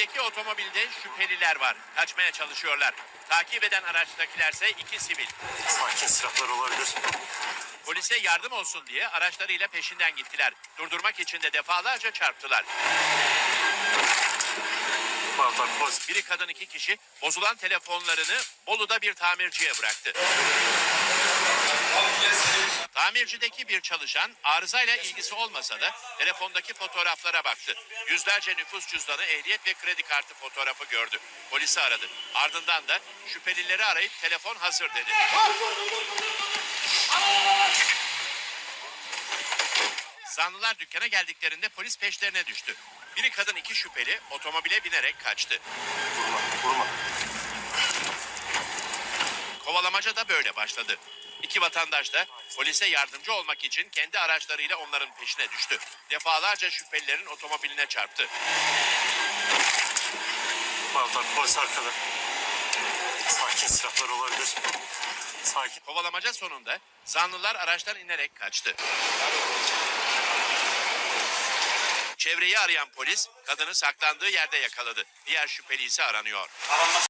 Önündeki otomobilde şüpheliler var. Kaçmaya çalışıyorlar. Takip eden araçtakilerse iki sivil. Sakin silahlar olabilir. Polise yardım olsun diye araçlarıyla peşinden gittiler. Durdurmak için de defalarca çarptılar. Pardon polis. Biri kadın iki kişi bozulan telefonlarını Bolu'da bir tamirciye bıraktı. Tamircideki bir çalışan arızayla ilgisi olmasa da telefondaki fotoğraflara baktı. Yüzlerce nüfus cüzdanı, ehliyet ve kredi kartı fotoğrafı gördü. Polisi aradı. Ardından da şüphelileri arayıp telefon hazır dedi. Zanlılar dükkana geldiklerinde polis peşlerine düştü. Biri kadın iki şüpheli otomobile binerek kaçtı. Kovalamaca da böyle başladı. İki vatandaş da polise yardımcı olmak için kendi araçlarıyla onların peşine düştü. Defalarca şüphelilerin otomobiline çarptı. Pardon polis arkada. Sakin silahlar olabilir. Sakin. Kovalamaca sonunda zanlılar araçtan inerek kaçtı. Çevreyi arayan polis kadını saklandığı yerde yakaladı. Diğer şüpheli ise aranıyor.